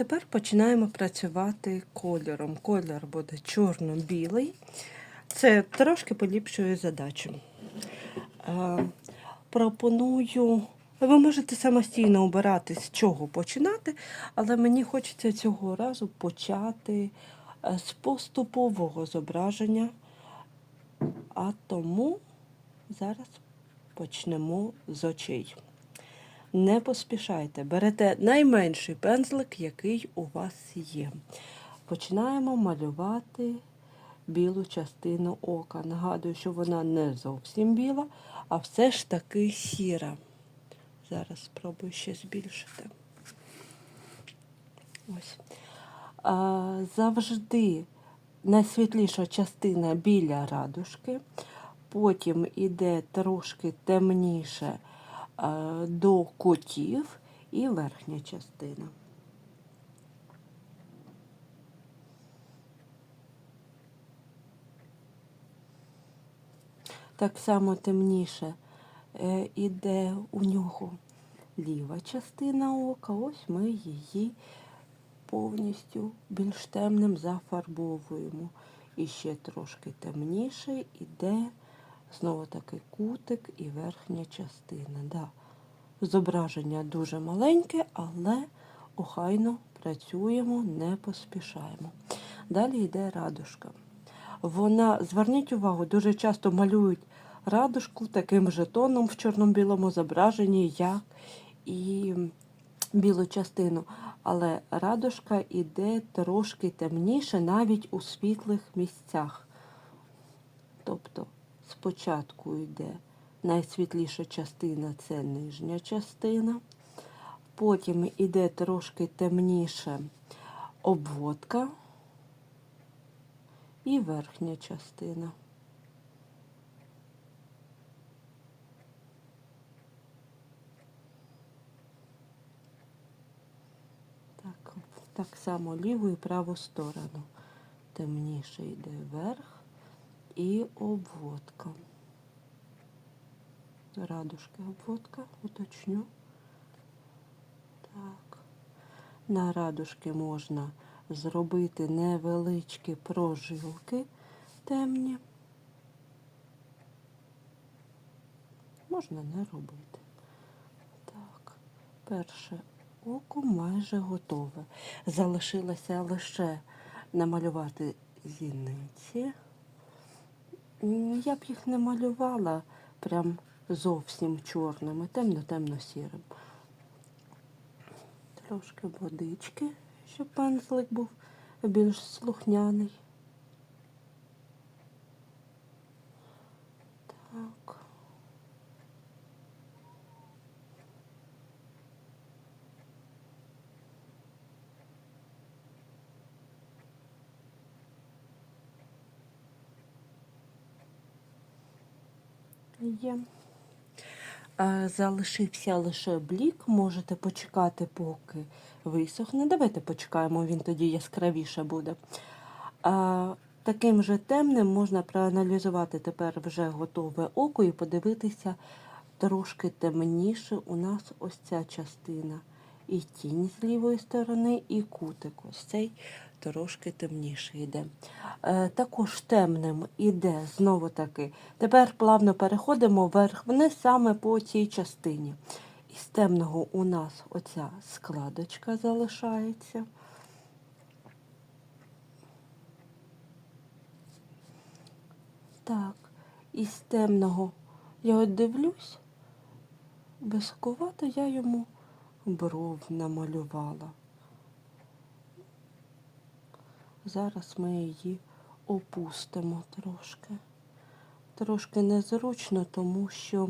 Тепер починаємо працювати кольором. Колір буде чорно-білий. Це трошки поліпшує задачу. Е, пропоную. Ви можете самостійно обирати, з чого починати, але мені хочеться цього разу почати е, з поступового зображення. А тому зараз почнемо з очей. Не поспішайте, берете найменший пензлик, який у вас є. Починаємо малювати білу частину ока. Нагадую, що вона не зовсім біла, а все ж таки сіра. Зараз спробую ще збільшити. Ось. А, завжди найсвітліша частина біля радужки, потім іде трошки темніше до кутів і верхня частина. Так само темніше е, іде у нього ліва частина ока. Ось ми її повністю більш темним зафарбовуємо. І ще трошки темніше іде знову таки кутик і верхня частина. Да. Зображення дуже маленьке, але охайно працюємо, не поспішаємо. Далі йде радужка. Вона, зверніть увагу, дуже часто малюють радужку таким же тоном в чорно-білому зображенні, як і білу частину. Але радужка йде трошки темніше навіть у світлих місцях. Тобто спочатку йде найсвітліша частина це нижня частина, потім йде трошки темніше обводка і верхня частина. Так, так само ліву і праву сторону. Темніше йде вверх і обводка. Радужка обводка, уточню. Так. На радужки можна зробити невеличкі прожилки темні. Можна не робити. Так, перше око майже готове. Залишилося лише намалювати зіниці. Я б їх не малювала прям зовсім чорними, темно-темно-сірим. Трошки водички, щоб пензлик був більш слухняний. Так. Є. Е, Залишився лише блік. Можете почекати, поки висохне. Давайте почекаємо, він тоді яскравіше буде. Таким же темним можна проаналізувати тепер вже готове око і подивитися трошки темніше. У нас ось ця частина. І тінь з лівої сторони, і кутик. Ось цей трошки темніше йде. Е, також темним іде знову таки. Тепер плавно переходимо вверх-вниз саме по цій частині. Із темного у нас оця складочка залишається. Так, із темного я от дивлюсь, високувато я йому бров намалювала. Зараз ми її опустимо трошки. Трошки незручно, тому що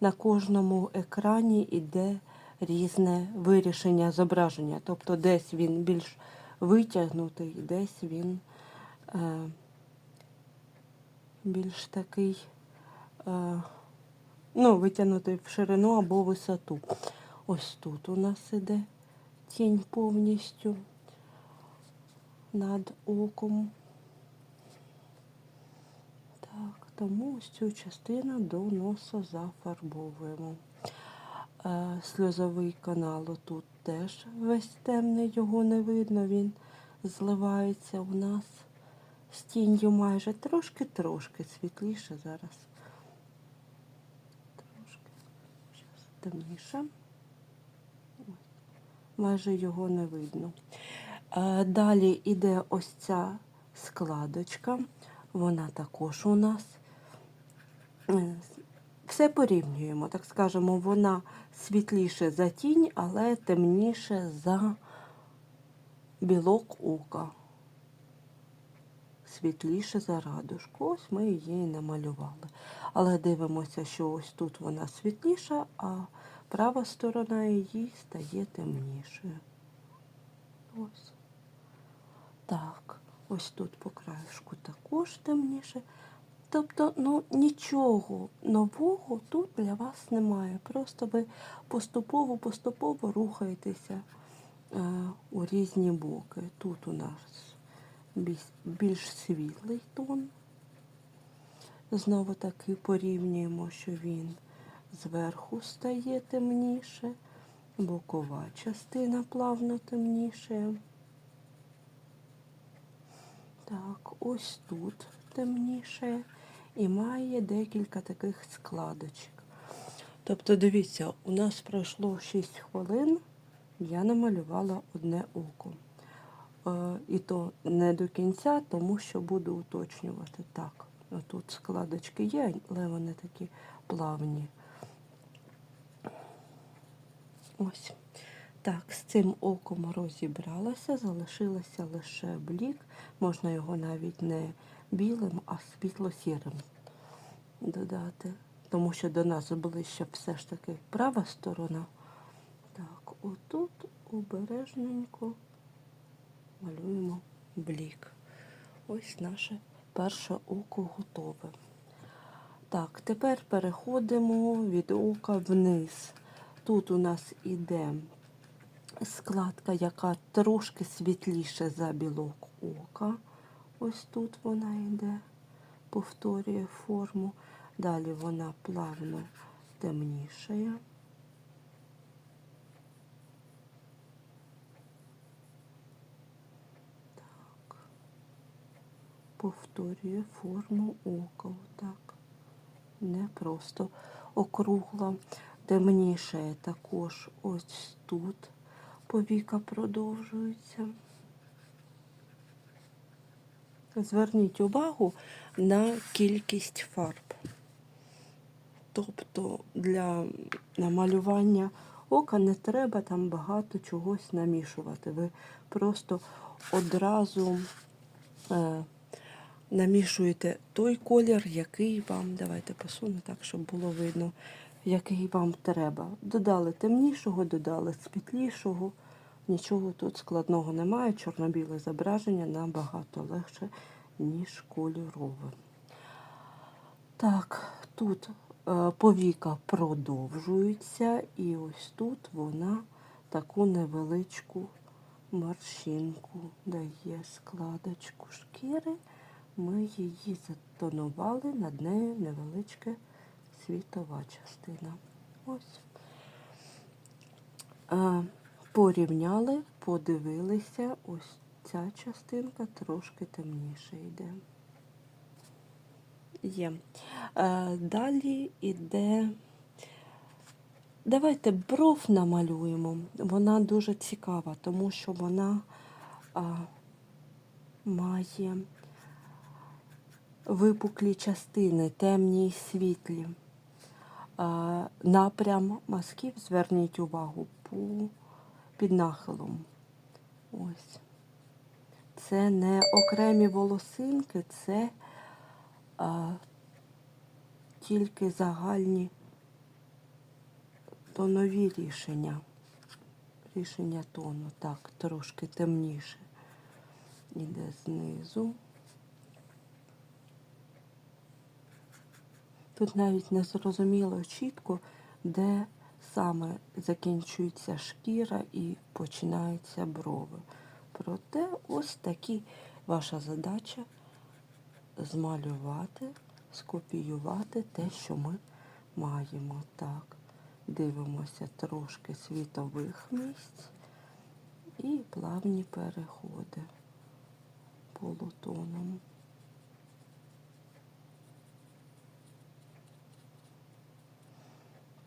на кожному екрані йде різне вирішення зображення. Тобто десь він більш витягнутий, десь він е, більш такий, е, ну, витягнутий в ширину або висоту. Ось тут у нас іде тінь повністю над оком. Так, тому ось цю частину до носа зафарбовуємо. Е, Сльозовий канал тут теж весь темний, його не видно, він зливається у нас з тінню майже трошки-трошки світліше зараз. Трошки. Темніше. Майже його не видно. Е, Далі іде ось ця складочка. Вона також у нас. Е, Все порівнюємо, так скажемо, вона світліше за тінь, але темніше за білок ока. Світліше за радужку. Ось ми її намалювали. Але дивимося, що ось тут вона світліша, а права сторона її стає темнішою. Ось. Так, ось тут по краєшку також темніше. Тобто, ну нічого нового тут для вас немає. Просто ви поступово-поступово рухаєтеся е, у різні боки. Тут у нас більш, світлий тон. Знову таки порівнюємо, що він зверху стає темніше, бокова частина плавно темніше. Так, ось тут темніше і має декілька таких складочок. Тобто, дивіться, у нас пройшло 6 хвилин, я намалювала одне око. Е, І то не до кінця, тому що буду уточнювати. Так, тут складочки є, але вони такі плавні. Ось. Так, з цим оком розібралася, залишилося лише блік. Можна його навіть не білим, а світло-сірим додати. Тому що до нас ближче все ж таки права сторона. Так, отут обережненько малюємо блік. Ось наше перше око готове. Так, тепер переходимо від ока вниз. Тут у нас іде складка, яка трошки світліше за білок ока. Ось тут вона йде, повторює форму. Далі вона плавно темнішає. Так. Повторює форму ока. Отак. Не просто округла. Темніше також ось тут повіка продовжується. Зверніть увагу на кількість фарб. Тобто для намалювання ока не треба там багато чогось намішувати. Ви просто одразу е, намішуєте той колір, який вам, давайте посуну так, щоб було видно, який вам треба. Додали темнішого, додали світлішого. Нічого тут складного немає. Чорно-біле зображення набагато легше, ніж кольорове. Так, тут е, повіка продовжується, і ось тут вона таку невеличку морщинку дає складочку шкіри. Ми її затонували, над нею невеличка світова частина. Ось. Е, порівняли, подивилися, ось ця частинка трошки темніше йде. Є. Е, далі йде. Давайте бров намалюємо. Вона дуже цікава, тому що вона а, має випуклі частини, темні і світлі. Напрям мазків, зверніть увагу, по, під нахилом. Ось. Це не окремі волосинки, це а, тільки загальні тонові рішення. Рішення тону. Так, трошки темніше. Іде знизу. Тут навіть не зрозуміло чітко, де саме закінчується шкіра і починаються брови. Проте ось такі ваша задача змалювати, скопіювати те, що ми маємо. Так, дивимося трошки світових місць. І плавні переходи полутоном.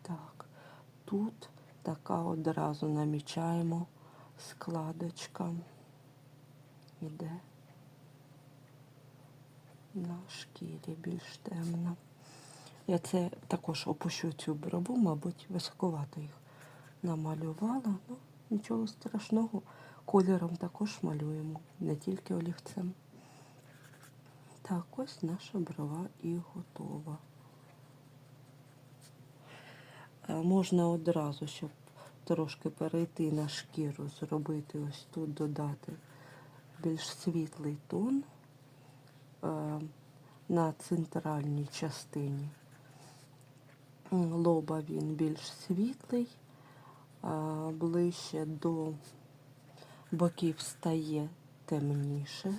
Так, тут така одразу намічаємо складочка. Іде на шкірі більш темна. Я це також опущу цю брову, мабуть, високовато їх намалювала. Ну, нічого страшного. Кольором також малюємо, не тільки олівцем. Так, ось наша брова і готова. Е, Можна одразу, щоб трошки перейти на шкіру, зробити ось тут додати більш світлий тон е, на центральній частині. Лоба він більш світлий, ближче до боків стає темніше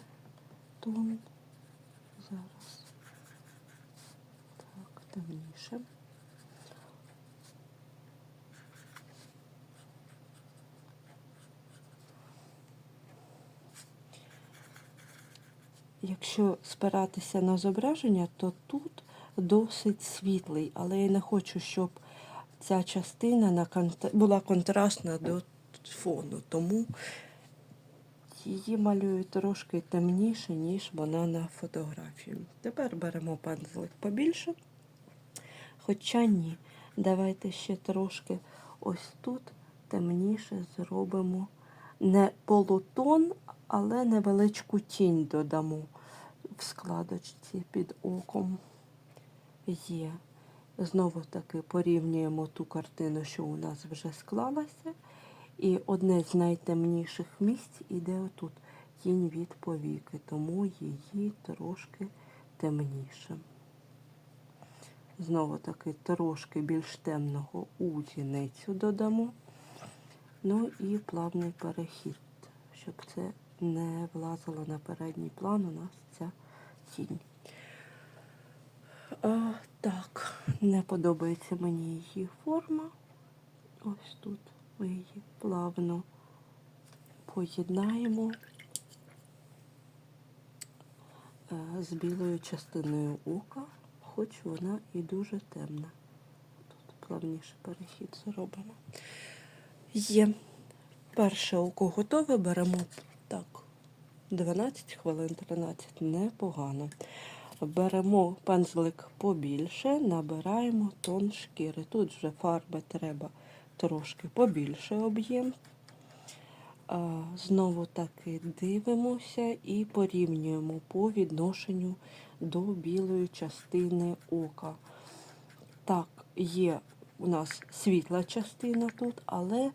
тон. Зараз. Так, темніше. Якщо спиратися на зображення, то тут досить світлий, але я не хочу, щоб ця частина була контрастна до фону, тому її малюю трошки темніше, ніж вона на фотографії. Тепер беремо пензлик побільше. Хоча ні, давайте ще трошки ось тут темніше зробимо не полутон, але невеличку тінь додамо в складочці під оком. Є. Знову таки порівнюємо ту картину, що у нас вже склалася. І одне з найтемніших місць іде отут тінь від повіки, тому її трошки темніше. Знову таки трошки більш темного у зіницю додамо. Ну і плавний перехід, щоб це не влазило на передній план у нас ця тінь. А, так, не подобається мені її форма. Ось тут ми її плавно поєднаємо е, з білою частиною ока, хоч вона і дуже темна. Тут плавніше перехід зробимо. Є. Перше око готове, беремо так. 12 хвилин, 13, непогано. Беремо пензлик побільше, набираємо тон шкіри. Тут вже фарби треба трошки побільше об'єм. Знову таки дивимося і порівнюємо по відношенню до білої частини ока. Так, є у нас світла частина тут, але е,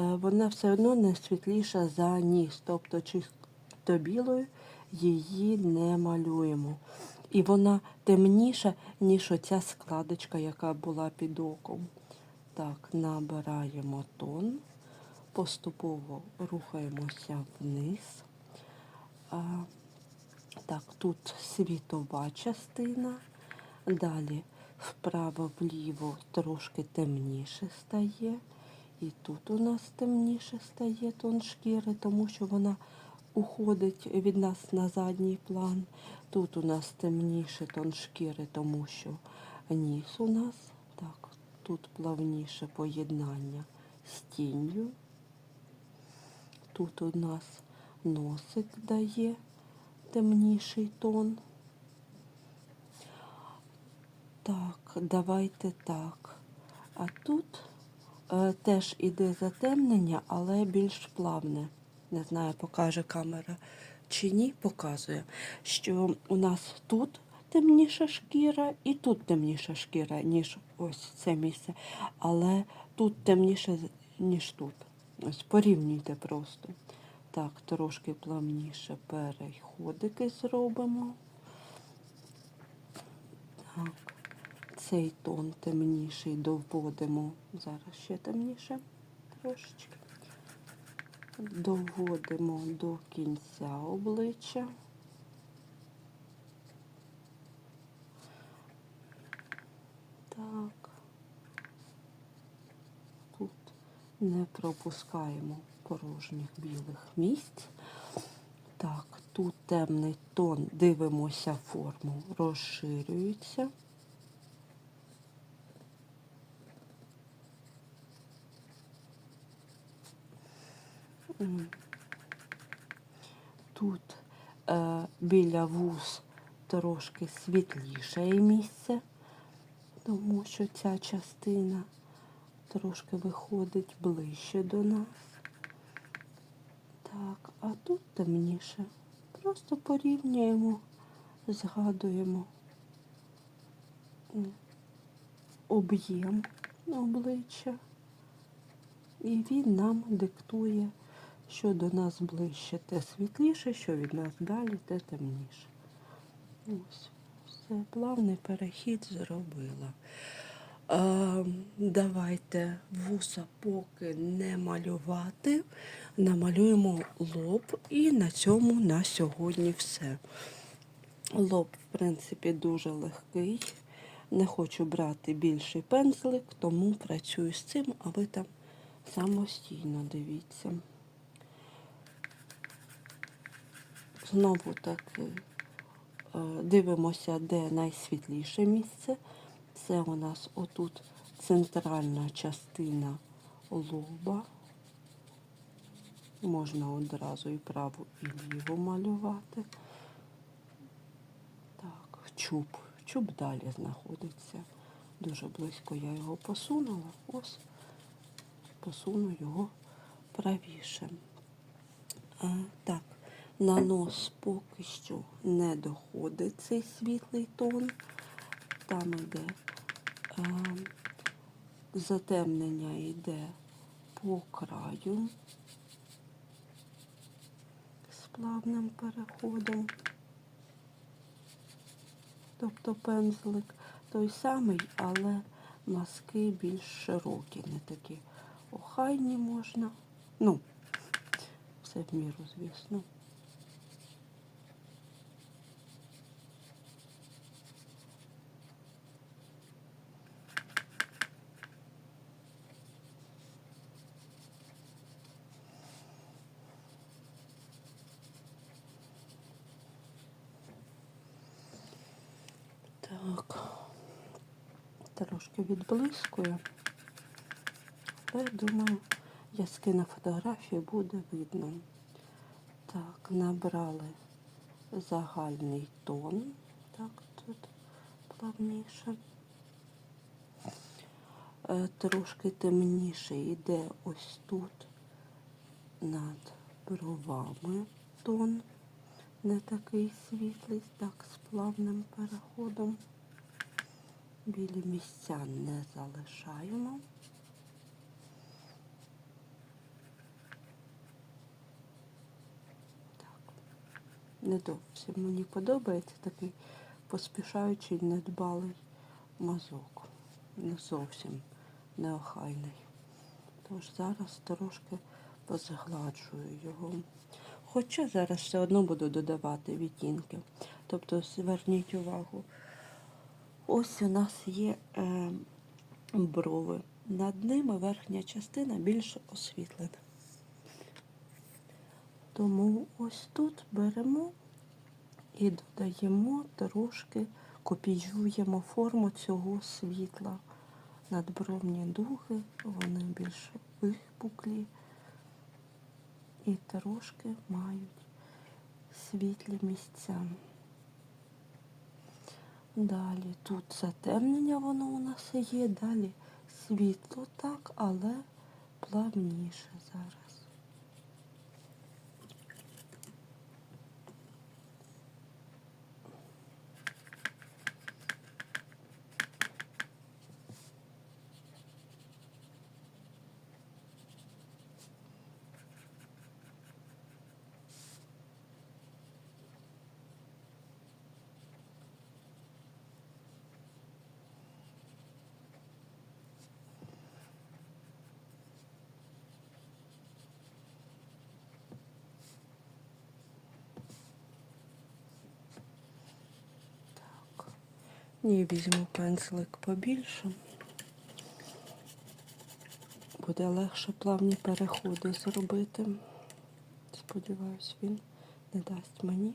вона все одно не світліша за ніс. Тобто чисто білою її не малюємо. І вона темніша, ніж оця складочка, яка була під оком. Так, набираємо тон, поступово рухаємося вниз. Так, тут світова частина. Далі вправо-вліво трошки темніше стає. І тут у нас темніше стає тон шкіри, тому що вона уходить від нас на задній план. Тут у нас темніше тон шкіри, тому що ніс у нас. Так, тут плавніше поєднання з тінню. Тут у нас носик дає темніший тон. Так, давайте так. А тут е, теж іде затемнення, але більш плавне. Не знаю, покаже камера чи ні, показує, що у нас тут темніша шкіра і тут темніша шкіра, ніж ось це місце. Але тут темніше, ніж тут. Ось порівнюйте просто. Так, трошки плавніше переходики зробимо. Так, цей тон темніший доводимо. Зараз ще темніше трошечки. Доводимо до кінця обличчя. Так. Тут не пропускаємо порожніх білих місць. Так, тут темний тон, дивимося форму, розширюється. Тут е, біля вуз трошки світліше місце, тому що ця частина трошки виходить ближче до нас. Так, а тут темніше. Просто порівнюємо, згадуємо об'єм обличчя. І він нам диктує, що до нас ближче, те світліше, що від нас далі, те темніше. Ось, все, плавний перехід зробила. А, давайте вуса поки не малювати. Намалюємо лоб і на цьому на сьогодні все. Лоб, в принципі, дуже легкий. Не хочу брати більший пензлик, тому працюю з цим, а ви там самостійно дивіться. Знову таки е, дивимося, де найсвітліше місце. Це у нас отут центральна частина лоба. Можна одразу і праву, і ліву малювати. Так, чуб. Чуб далі знаходиться. Дуже близько я його посунула. Ось посуну його правіше. А, так, на нос поки що не доходить цей світлий тон. Там іде а, затемнення йде по краю з плавним переходом. Тобто пензлик той самий, але маски більш широкі, не такі охайні можна. Ну, все в міру, звісно. Так, трошки відблискую, але думаю, я скину фотографію, буде видно. Так, набрали загальний тон. Так, тут плавніше. Е, Трошки темніше йде ось тут над бровами тон. Не такий світлий, так, з плавним переходом. Білі місця не залишаємо. Так. Не зовсім мені подобається такий поспішаючий недбалий мазок. Не зовсім неохайний. Тож зараз трошки позгладжую його. Хоча зараз все одно буду додавати відтінки. Тобто зверніть увагу, ось у нас є е, брови. Над ними верхня частина більш освітлена. Тому ось тут беремо і додаємо трошки, копіюємо форму цього світла. Надбровні дуги, вони більш випуклі і трошки мають світлі місця. Далі тут затемнення воно у нас є, далі світло так, але плавніше зараз. Ні, візьму пензлик побільше, буде легше плавні переходи зробити. Сподіваюсь, він не дасть мені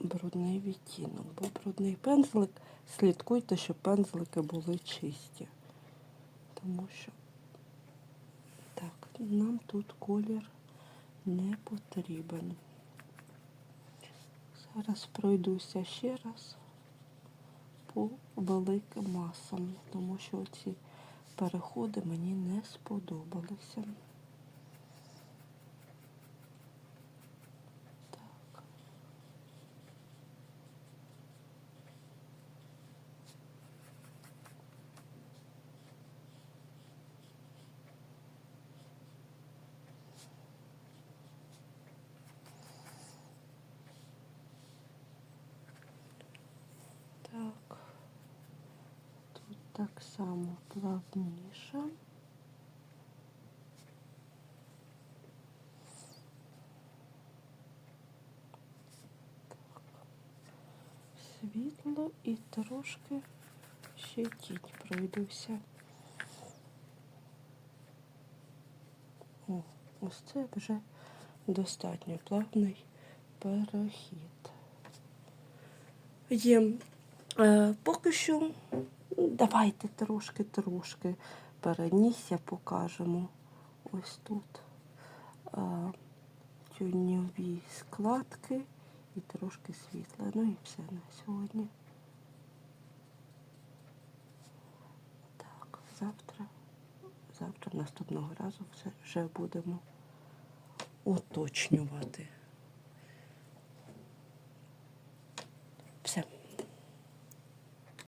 брудний відтінок. Бо брудний пензлик, слідкуйте, щоб пензлики були чисті. Тому що так, нам тут колір не потрібен. Зараз пройдуся ще раз по великим масам, тому що ці переходи мені не сподобалися. Так. Так. Тут так само плавніше. Світло і трошки ще тінь пройдуся. О, ось це вже достатньо плавний перехід. Є е, поки що давайте трошки-трошки перенісся покажемо. Ось тут е, тюньові складки і трошки світла. Ну і все на сьогодні. Так, завтра, завтра наступного разу все вже будемо уточнювати.